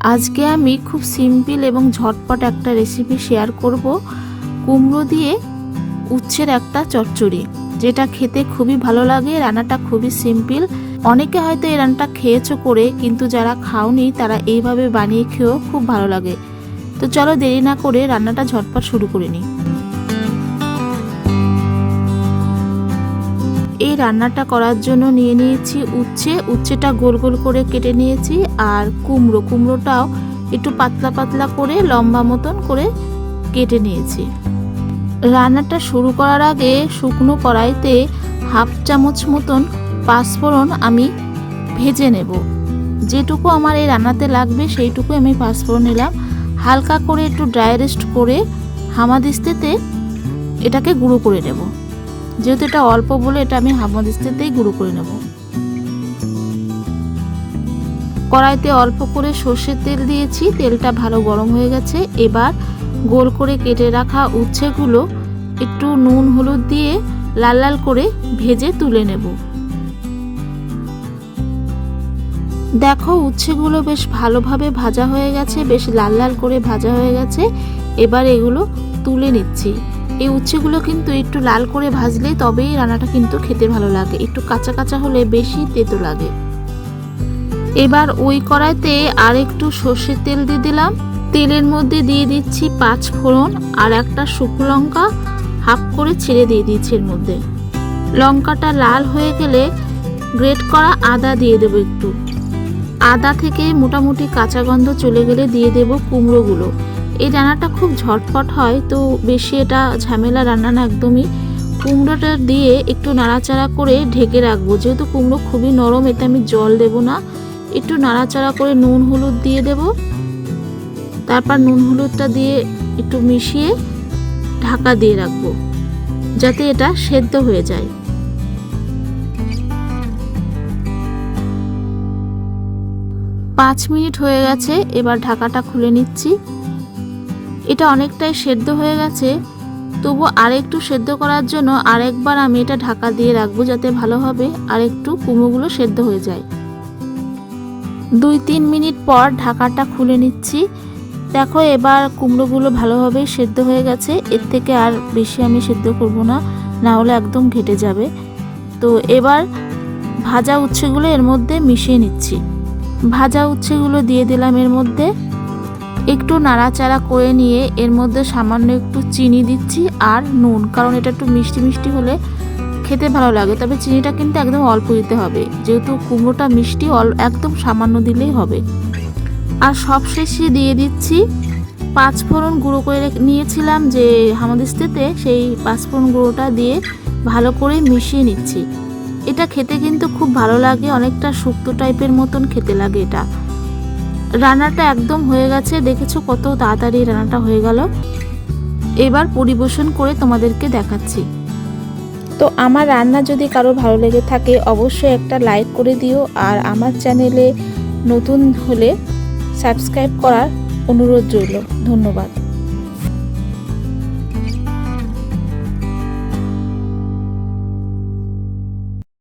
আজকে আমি খুব সিম্পল এবং ঝটপট একটা রেসিপি শেয়ার করব। কুমড়ো দিয়ে উচ্ছের একটা চচ্চড়ি, যেটা খেতে খুবই ভালো লাগে, রান্নাটা খুবই সিম্পল অনেকে হয়তো এই রান্নাটা খেয়েছো করে, কিন্তু যারা খাওনি, তারা এইভাবে বানিয়ে খেয়েও খুব ভালো লাগে। তো চলো দেরি না করে রান্নাটা ঝটপট শুরু করে নিই। এই রান্নাটা করার জন্য নিয়ে নিয়েছি উচ্ছে। উচ্ছেটা গোল গোল করে কেটে নিয়েছি আর কুমড়ো। কুমড়োটাও একটু পাতলা পাতলা করে লম্বা মতন করে কেটে নিয়েছি। রান্নাটা শুরু করার আগে শুকনো কড়াইতে হাফ চামচ মতন পাঁচফোড়ন আমি ভেজে নেব। যেটুকু আমার এই রান্নাতে লাগবে সেইটুকু আমি পাঁচফোড়ন নিলাম। হালকা করে একটু ড্রাই রেস্ট করে হামাদিস্তেতে এটাকে গুঁড়ো করে নেব। যেহেতু এটা অল্প বলে এটা আমি হামাদিস্তেতেই গুঁড়ো করে নেব। কড়াইতে অল্প করে সর্ষের তেল দিয়েছি, তেলটা ভালো গরম হয়ে গেছে। এবার গোল করে কেটে রাখা উচ্ছেগুলো একটু নুন হলুদ দিয়ে লাল লাল করে ভেজে তুলে নেব। দেখো উচ্ছেগুলো বেশ ভালোভাবে ভাজা হয়ে গেছে, বেশ লাল লাল করে ভাজা হয়ে গেছে। এবার এগুলো তুলে নিচ্ছি। এই উচ্ছেগুলো কিন্তু একটু লাল করে ভাজলে তবেই রান্নাটা কিন্তু খেতে ভালো লাগে। একটু কাঁচা কাঁচা হলে বেশি তেতো লাগে। এবার ওই কড়াইতে আর একটু সর্ষের তেল দিয়ে দিলাম। তেলের মধ্যে দিয়ে দিচ্ছি পাঁচ ফোড়ন আর একটা শুকনো লঙ্কা হাফ করে ছেড়ে দিয়ে দিচ্ছি এর মধ্যে। লঙ্কাটা লাল হয়ে গেলে গ্রেট করা আদা দিয়ে দেবো একটু। আদা থেকে মোটামুটি কাঁচা গন্ধ চলে গেলে দিয়ে দেব কুমড়োগুলো। এই রান্নাটা খুব ঝটপট হয়, তো বেশি এটা ঝামেলা রান্না না, একদমই। কুমড়োটা দিয়ে একটু নাড়াচাড়া করে ঢেকে রাখব। যেহেতু কুমড়ো খুবই নরম, এতে আমি জল দেব না। একটু নাড়াচাড়া করে নুন হলুদ দিয়ে দেব। তারপর নুন হলুদটা দিয়ে একটু মিশিয়ে ঢাকা দিয়ে রাখব, যাতে এটা সেদ্ধ হয়ে যায়। পাঁচ মিনিট হয়ে গেছে, এবার ঢাকাটা খুলে নিচ্ছি। এটা অনেকটাই সেদ্ধ হয়ে গেছে। তবু আরেকটু সেদ্ধ করার জন্য আরেকবার আমি এটা ঢাকা দিয়ে রাখব যাতে ভালোভাবে আরেকটু কুমড়োগুলো সেদ্ধ হয়ে যায়। দুই তিন মিনিট পর ঢাকাটা খুলে নিচ্ছি। দেখো এবার কুমড়োগুলো ভালোভাবে সেদ্ধ হয়ে গেছে। এর থেকে আর বেশি আমি সেদ্ধ করব না না হলে একদম ঘেটে যাবে। তো এবার ভাজা উচ্ছেগুলো এর মধ্যে মিশিয়ে নিচ্ছি। ভাজা উচ্ছেগুলো দিয়ে দিলাম এর মধ্যে। একটু নাড়াচাড়া করে নিয়ে এর মধ্যে সামান্য একটু চিনি দিচ্ছি আর নুন, কারণ এটা একটু মিষ্টি মিষ্টি হলে খেতে ভালো লাগে। তবে চিনিটা কিন্তু একদম অল্প দিতে হবে। যেহেতু কুমড়োটা মিষ্টি একদম সামান্য দিলেই হবে। আর সবশেষে দিয়ে দিচ্ছি পাঁচফোড়ন গুঁড়ো করে নিয়েছিলাম যে আমাদের হামাদিস্তেতে সেই পাঁচফোড়ন গুঁড়োটা দিয়ে ভালো করে মিশিয়ে নিচ্ছি। এটা খেতে কিন্তু খুব ভালো লাগে, অনেকটা শুক্তো টাইপের মতন খেতে লাগে এটা। রান্নাটা একদম হয়ে গেছে। দেখেছ কত তাড়াতাড়ি রান্নাটা হয়ে গেল। এবার পরিবেশন করে তোমাদেরকে দেখাচ্ছি। তো আমার রান্না যদি কারও ভালো লেগে থাকে, অবশ্যই একটা লাইক করে দিও। আর আমার চ্যানেলে নতুন হলে সাবস্ক্রাইব করার অনুরোধ রইল। ধন্যবাদ।